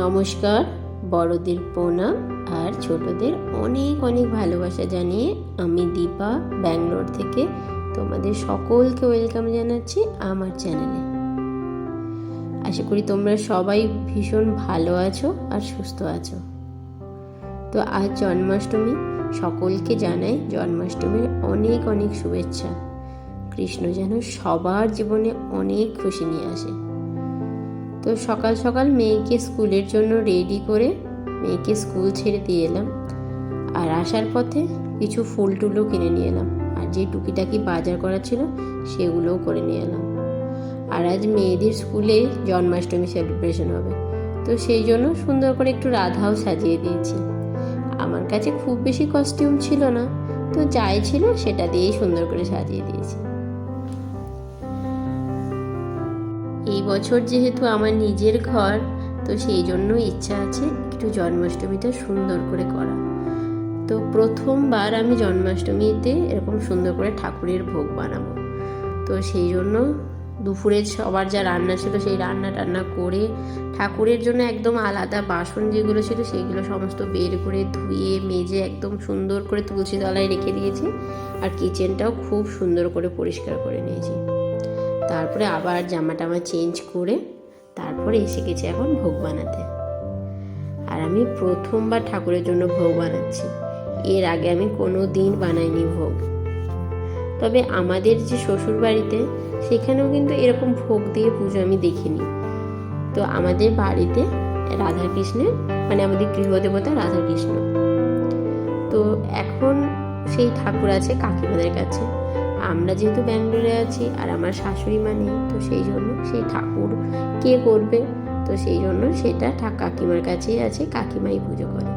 নমস্কার, বড়দের প্রণাম আর ছোটদের অনেক অনেক ভালোবাসা জানিয়ে আমি দীপা ব্যাঙ্গালোর থেকে তোমাদের সকলকে ওয়েলকাম জানাচ্ছি আমার চ্যানেলে। আশা করি তোমরা সবাই ভীষণ ভালো আছো আর সুস্থ আছো। তো আজ জন্মাষ্টমী, সকলকে জানাই জন্মাষ্টমীর অনেক অনেক শুভেচ্ছা। কৃষ্ণ যেন সবার জীবনে অনেক খুশি নিয়ে আসে। তো সকাল সকাল মেয়েকে স্কুলের জন্য রেডি করে মেয়েকে স্কুল ছেড়ে দিয়ে এলাম। আর আসার পথে কিছু ফুল টুলও কিনে নিয়ে এলাম। আর যে টুকিটাকি বাজার করা ছিল সেগুলোও করে নিয়ে এলাম। আর আজ মেয়েদের স্কুলে জন্মাষ্টমী সেলিব্রেশন হবে। তো সেই জন্য সুন্দর করে একটু রাধাও সাজিয়ে দিয়েছি। আমার কাছে খুব বেশি কস্টিউম ছিল না। তো যাই ছিল সেটা দিয়েই সুন্দর করে সাজিয়ে দিয়েছি। বছর যেহেতু আমার নিজের ঘর, তো সেই জন্য ইচ্ছা আছে একটু জন্মাষ্টমীটা সুন্দর করে করা। তো প্রথমবার আমি জন্মাষ্টমীতে এরকম সুন্দর করে ঠাকুরের ভোগ বানাবো। তো সেই জন্য দুপুরে সবার যা রান্না ছিল সেই রান্না টান্না করে ঠাকুরের জন্য একদম আলাদা বাসন যেগুলো ছিল সেগুলো সমস্ত বের করে ধুয়ে, মেজে একদম সুন্দর করে তুলসী তলায় রেখে দিয়েছি। আর কিচেনটাও খুব সুন্দর করে পরিষ্কার করে নিয়েছি। তারপরে আবার জামা টামা চেঞ্জ করে তারপরে এসে গেছি এখন ভোগ বানাতে। আর আমি প্রথমবার ঠাকুরের জন্য ভোগ বানাচ্ছি। এর আগে আমি কোনো দিন বানাইনি ভোগ। তবে আমাদের যে শ্বশুর বাড়িতে সেখানেও কিন্তু এরকম ভোগ দিয়ে পুজো আমি দেখিনি। তো আমাদের বাড়িতে রাধাকৃষ্ণের মানে আমাদের গৃহদেবতা রাধাকৃষ্ণ। তো এখন সেই ঠাকুর আছে কাকিমাদের কাছে। আমরা যেহেতু ব্যাঙ্গালোরে আছি আর আমার শাশুড়ি মা নেই, তো সেই জন্য সেই ঠাকুর কে করবে? তো সেই জন্য সেটা কাকিমার কাছেই আছে, কাকিমাই পুজো করে।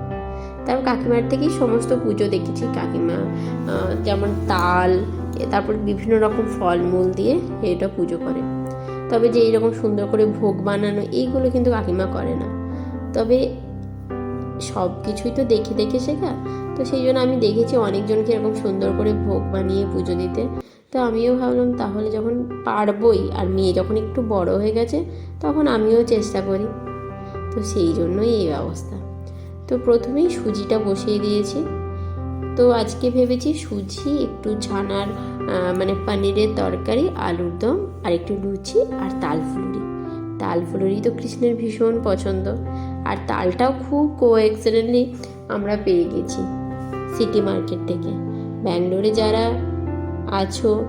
তারপর কাকিমার থেকেই সমস্ত পুজো দেখেছি। কাকিমা যেমন তাল তারপর বিভিন্ন রকম ফলমূল দিয়ে এটা পুজো করে। তবে যে এইরকম সুন্দর করে ভোগ বানানো, এইগুলো কিন্তু কাকিমা করে না। তবে সব কিছুই তো দেখে দেখে শেখা। তো সেই জন্য আমি দেখেছি অনেকজনকে এরকম সুন্দর করে ভোগ বানিয়ে পুজো দিতে। তো আমিও ভাবলাম তাহলে যখন পারবই আর মেয়ে যখন একটু বড় হয়ে গেছে, তখন আমিও চেষ্টা করি। তো সেই জন্যই এই ব্যবস্থা। তো প্রথমেই সুজিটা বসিয়ে দিয়েছি। তো আজকে ভেবেছি সুজি, একটু ছানার মানে পনিরের তরকারি, আলুর দম আর একটু লুচি আর তাল ফুলুরি তাল ফুলুরি তো কৃষ্ণের ভীষণ পছন্দ। আর তালটাও খুব কো কোএক্সিডেন্টলি আমরা পেয়ে গেছি সিটি মার্কেট থেকে। ব্যাঙ্গালোরে যারা আছো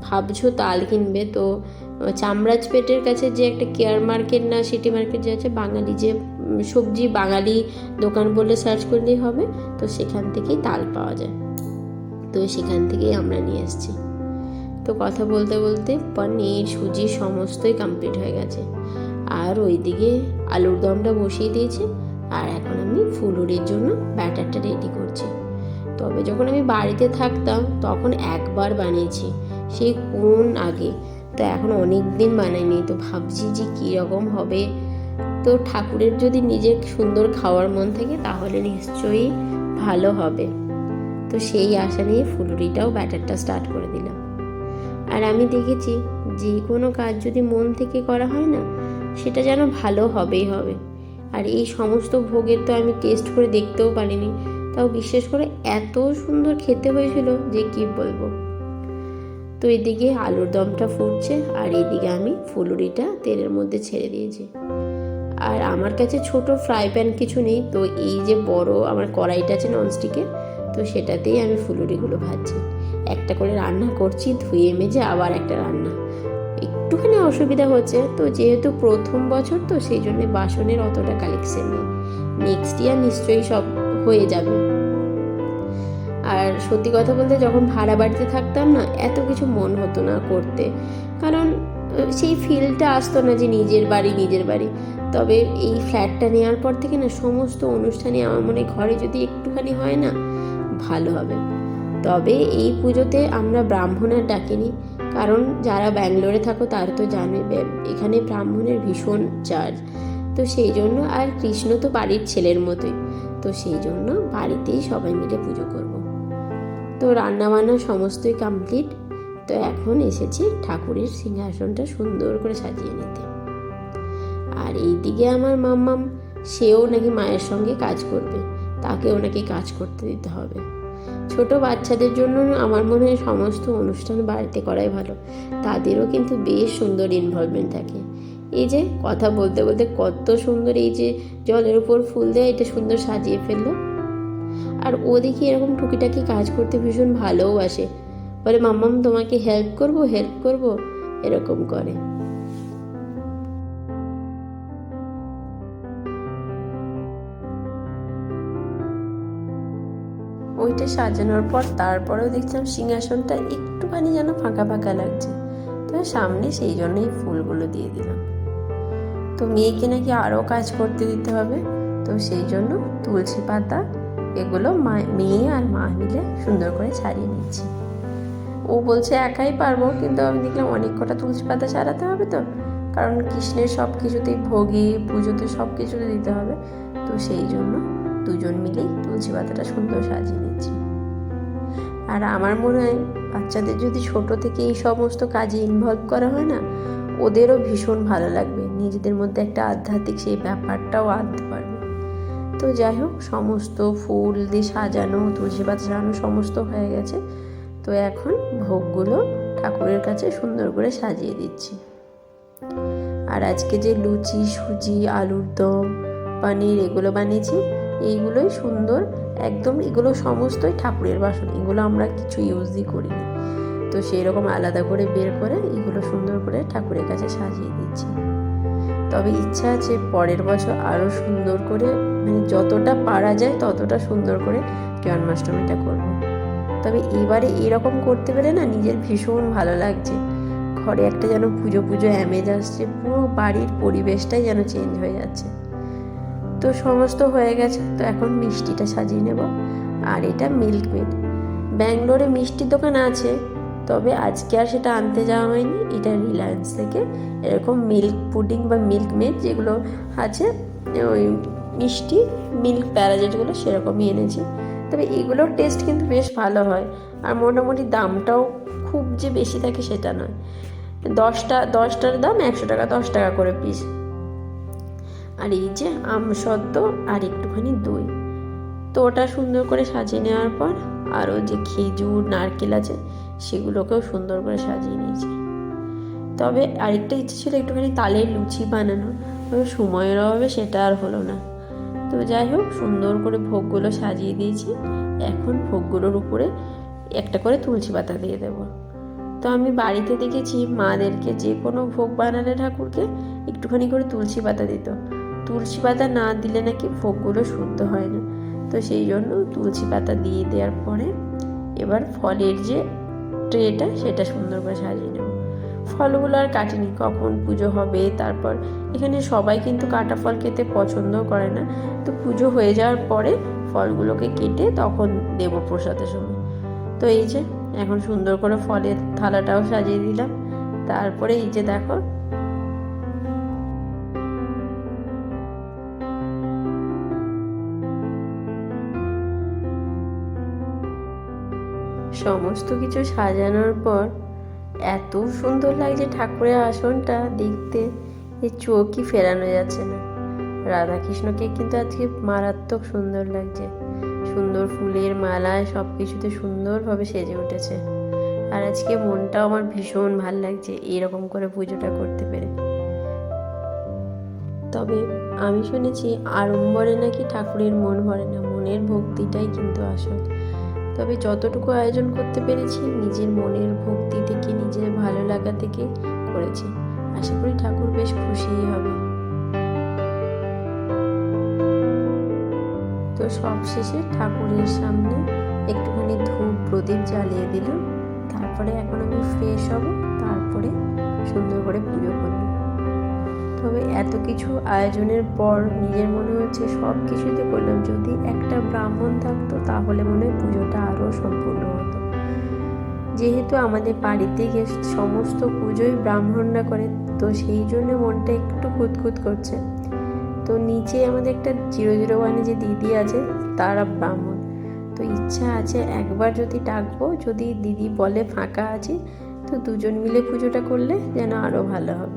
ভাবছ তাল কিনবে তো আহ, চামড়াজপেটের কাছে যে একটা কেয়ার মার্কেট না সিটি মার্কেট যে আছে বাঙালি যে সবজি বাঙালি দোকান বলে সার্চ করলেই হবে তো সেখান থেকেই তাল পাওয়া যায়। তো সেখান থেকেই আমরা নিয়ে এসেছি। তো কথা বলতে বলতে পনির সুজি সমস্তই কমপ্লিট হয়ে গেছে। আর ওইদিকে আলুর দমটা বসিয়ে দিয়েছি আর এখন আমি ফুলুরির জন্য ব্যাটারটা রেডি করছি। তবে যখন আমি বাড়িতে থাকতাম, তখন একবার বানিয়েছি, সেই কোন আগে। তো এখন অনেক দিন বানাইনি, তো ভাবছি যে কীরকম হবে। তো ঠাকুরের যদি নিজের সুন্দর খাওয়ার মন থাকে, তাহলে নিশ্চয়ই ভালো হবে। তো সেই আশা নিয়ে ফুলুরিটাও ব্যাটারটা স্টার্ট করে দিলাম। আর আমি দেখেছি, যে কোনো কাজ যদি মন থেকে করা হয় না সেটা যেন ভালো হবেই হবে। আর এই সমস্ত ভোগের তো আমি টেস্ট করে দেখতেও পারিনি। তাও বিশেষ করে এত সুন্দর খেতে হয়েছিল যে কি বলব। তো এদিকে আলুর দমটা ফুটছে আর এদিকে আমি ফুলুরিটা তেলের মধ্যে ছেড়ে দিয়েছি। আর আমার কাছে ছোট ফ্রাই প্যান কিছু নেই, তো এই যে বড় আমার কড়াইটা আছে ননস্টিকের তো সেটাতেই আমি ফুলুরিগুলো ভাজছি। একটা করে রান্না করছি, ধুয়ে মেজে আবার একটা রান্না। একটুখানি অসুবিধা হচ্ছে। তো যেহেতু প্রথম বছর, তো সেই জন্য বাসনের অতটা কালেকশন নেই। নেক্সট ইয়ার নিশ্চয়ই সব হয়ে যাবে। আর সত্যি কথা বলতে যখন ভাড়া বাড়িতে থাকতাম না, এত কিছু মন হতো না করতে। কারণ সেই ফিলটা আসতো না যে নিজের বাড়ি নিজের বাড়ি। তবে এই ফ্ল্যাটটা নেওয়ার পর থেকে না, সমস্ত অনুষ্ঠানে আমার মনে ঘরে যদি একটুখানি হয় না, ভালো হবে। তবে এই পুজোতে আমরা ব্রাহ্মণের ডাকিনি। কারণ যারা ব্যাঙ্গালোরে থাকো তারা তো জানে এখানে ব্রাহ্মণের ভীষণ চার্জ তো সেই জন্য আর কৃষ্ণ তো বাড়ির ছেলের মতোই। তো সেই জন্য বাড়িতেই সবাই মিলে পুজো করব। তো রান্নাবান্না সমস্তই কমপ্লিট তো এখন এসেছি ঠাকুরের সিংহাসনটা সুন্দর করে সাজিয়ে নিতে। আর এইদিকে আমার মাম্মাম, সেও নাকি মায়ের সঙ্গে কাজ করবে। তাকেও নাকি কাজ করতে দিতে হবে। ছোট বাচ্চাদের জন্য আমার মনে হয় সমস্ত অনুষ্ঠান বাড়িতে করাই ভালো। তাদেরও কিন্তু বেশ সুন্দর ইনভলভমেন্ট থাকে। এই যে কথা বলতে বলতে কত সুন্দর এই যে জলের উপর ফুল দেয়, এটা সুন্দর সাজিয়ে ফেলল। আর ও দেখি এরকম টুকিটাকি কাজ করতে ভীষণ ভালোবাসে বলে, মাম্মাম, তোমাকে হেল্প করব হেল্প করব? এরকম করে। ওইটা সাজানোর পর তারপরেও দেখছিলাম সিংহাসনটা একটুখানি যেন ফাঁকা ফাঁকা লাগছে। তো সামনে সেই জন্যই ফুলগুলো দিয়ে দিলাম। তো মেয়েকে নাকি আরও কাজ করতে দিতে হবে। তো সেই জন্য তুলসী পাতা এগুলো মা, মেয়ে আর মা মিলে সুন্দর করে ছাড়িয়ে নিচ্ছি। ও বলছে, একাই পারব। কিন্তু আমি দেখলাম অনেক কটা তুলসী পাতা সারাতে হবে তো। কারণ কৃষ্ণের সব কিছুতেই ভোগে, পুজোতে সব কিছুতে দিতে হবে। তো সেই জন্য দুজন মিলেই তুলসী পাতাটা সুন্দর সাজিয়ে নিচ্ছি। আর আমার মনে হয় বাচ্চাদের যদি ছোট থেকে এই সমস্ত কাজে ইনভলভ করা হয় না, ওদেরও ভীষণ ভালো লাগবে। নিজেদের মধ্যে একটা আধ্যাত্মিক সেই ব্যাপারটাও আনতে পারবে। তো যাই হোক, সমস্ত ফুল দিয়ে সাজানো, তুলসী পাতা সাজানো সমস্ত হয়ে গেছে। তো এখন ভোগগুলো ঠাকুরের কাছে সুন্দর করে সাজিয়ে দিচ্ছি। আর আজকে যে লুচি, সুজি, আলুর দম, পানির, এগুলো বানিয়েছি এইগুলোই সুন্দর, একদম এগুলো সমস্তই ঠাকুরের বাসন, এগুলো আমরা কিছু ইউজই করিনি। তো সেই রকম আলাদা করে বের করে এগুলো সুন্দর করে ঠাকুরের কাছে সাজিয়ে দিচ্ছি। তবে ইচ্ছা আছে পরের বছর আরও সুন্দর করে মানে যতটা পারা যায় ততটা সুন্দর করে জন্মাষ্টমীটা করব। তবে এবারে এরকম করতে পেরে না নিজের ভীষণ ভালো লাগছে। ঘরে একটা যেন পুজো পুজো অ্যামেজ আসছে, পুরো বাড়ির পরিবেশটাই যেন চেঞ্জ হয়ে যাচ্ছে। তো সমস্ত হয়ে গেছে, তো এখন মিষ্টিটা সাজিয়ে নেব। আর এটা মিল্ক মেড ব্যাঙ্গালোরে মিষ্টির দোকান আছে, তবে আজকে আর সেটা আনতে যাওয়া হয়নি। এটা রিলায়েন্স থেকে। এরকম মিল্ক পুডিং বা মিল্ক মেড যেগুলো আছে, ওই মিষ্টি মিল্ক প্যারা যেগুলো সেরকমই এনেছি। তবে এগুলোর টেস্ট কিন্তু বেশ ভালো হয়। আর মোটামুটি দামটাও খুব যে বেশি থাকে সেটা নয়। দশটা, দশটার দাম একশো টাকা, দশ টাকা করে পিস আর এই যে আম সদ্য আর একটুখানি দই। তো ওটা সুন্দর করে সাজিয়ে নেওয়ার পর আরও যে খেজুর, নারকেল আছে, সেগুলোকেও সুন্দর করে সাজিয়ে নিয়েছি। তবে আরেকটা ইচ্ছে ছিল একটুখানি তালের লুচি বানানো তবে সময়ের অভাবে সেটা আর হলো না। তো যাই হোক, সুন্দর করে ভোগগুলো সাজিয়ে দিয়েছি। এখন ভোগগুলোর উপরে একটা করে তুলসী পাতা দিয়ে দেবো। তো আমি বাড়িতে দেখেছি মাদেরকে যে কোনো ভোগ বানালে ঠাকুরকে একটুখানি করে তুলসী পাতা দিত। তুলসী পাতা না দিলে নাকি ভোগগুলো শুদ্ধ হয় না। তো সেই জন্য তুলসী পাতা দিয়ে দেওয়ার পরে এবার ফলের যে ট্রেটা, সেটা সুন্দর করে সাজিয়ে নেব। ফলগুলো আর কাটিনি, কখন পুজো হবে, তারপর এখানে সবাই কিন্তু কাটা ফল খেতে পছন্দও করে না। তো পুজো হয়ে যাওয়ার পরে ফলগুলোকে কেটে তখন দেব প্রসাদের সময় তো এই যে, এখন সুন্দর করে ফলের থালাটাও সাজিয়ে দিলাম। তারপরে এই যে দেখো সমস্ত কিছু সাজানোর পর এত সুন্দর লাগছে ঠাকুরের আসনটা দেখতে। যে চোখই ফেরানো যাচ্ছে না। রাধাকৃষ্ণকে কিন্তু আজকে মারাত্মক সুন্দর লাগছে। সুন্দর ফুলের মালায় সব কিছুতে সুন্দরভাবে সেজে উঠেছে। আর আজকে মনটাও আমার ভীষণ ভালো লাগছে এরকম করে পুজোটা করতে পেরে। তবে আমি শুনেছি আড়ম্বরে নাকি ঠাকুরের মন ভরে না, মনের ভক্তিটাই কিন্তু আসল। তবে যতটুকু আয়োজন করতে পেরেছি, নিজের মনের ভক্তি থেকে, নিজের ভালো লাগা থেকে করেছি। আশা করি ঠাকুর বেশ খুশিই হবে। তো সব শেষে ঠাকুরের সামনে একটুখানি ধূপ প্রদীপ জ্বালিয়ে দিলাম। তারপরে এখন আমি ফ্রেশ হব, তারপরে সুন্দর করে পুজো করব। তবে এত কিছু আয়োজনের পর নিজের মনে হচ্ছে সব কিছুতে করলাম। যদি একটা ব্রাহ্মণ থাকতো তাহলে মনে হয় পুজোটা আরও সম্পূর্ণ হতো। যেহেতু আমাদের বাড়িতে গিয়ে সমস্ত পুজোই ব্রাহ্মণরা করে তো সেই জন্য মনটা একটু খুঁতখুত করছে। তো নিচে আমাদের একটা জিরো জিরো ওয়ানে যে দিদি আছে, তারা ব্রাহ্মণ। তো ইচ্ছা আছে একবার যদি ডাকবো, যদি দিদি বলে ফাঁকা আছে, তো দুজন মিলে পুজোটা করলে যেন আরও ভালো হবে।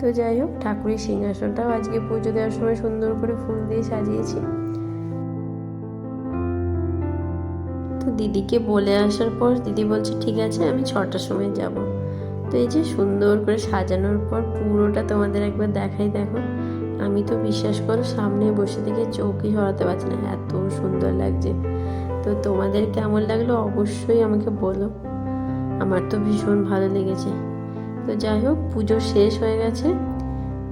তো যাই হোক, ঠাকুরের সিংহাসনটাও আজকে পুজো দেওয়ার সময় সুন্দর করে ফুল দিয়ে সাজিয়েছি। তো দিদিকে বলে আসার পর দিদি বলছে, ঠিক আছে, আমি ছটার সময় যাব। তো এই যে সুন্দর করে সাজানোর পর পুরোটা তোমাদের একবার দেখাই, দেখো। আমি তো বিশ্বাস করো, সামনে বসে থেকে চৌকি সরাতে পারছি না, এত সুন্দর লাগছে। তো তোমাদের কেমন লাগল অবশ্যই আমাকে বলো। আমার তো ভীষণ ভালো লেগেছে। তো যাই হোক, পুজো শেষ হয়ে গেছে।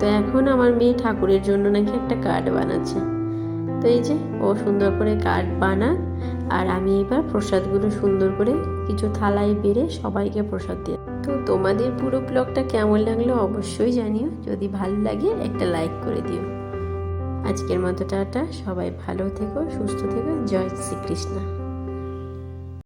তো এখন আমার মেয়ে ঠাকুরের জন্য নাকি একটা কার্ড বানাচ্ছে। তো এই যে, ও সুন্দর করে কার্ড বানাক। আর আমি এবার প্রসাদগুলো সুন্দর করে কিছু থালায় বেড়ে সবাইকে প্রসাদ দিয়ে তো তোমাদের পুরো ব্লগটা কেমন লাগল অবশ্যই জানিও। যদি ভালো লাগে, একটা লাইক করে দিও। আজকের মতো টাটা। সবাই ভালো থেকো, সুস্থ থেকো। জয় শ্রীকৃষ্ণ।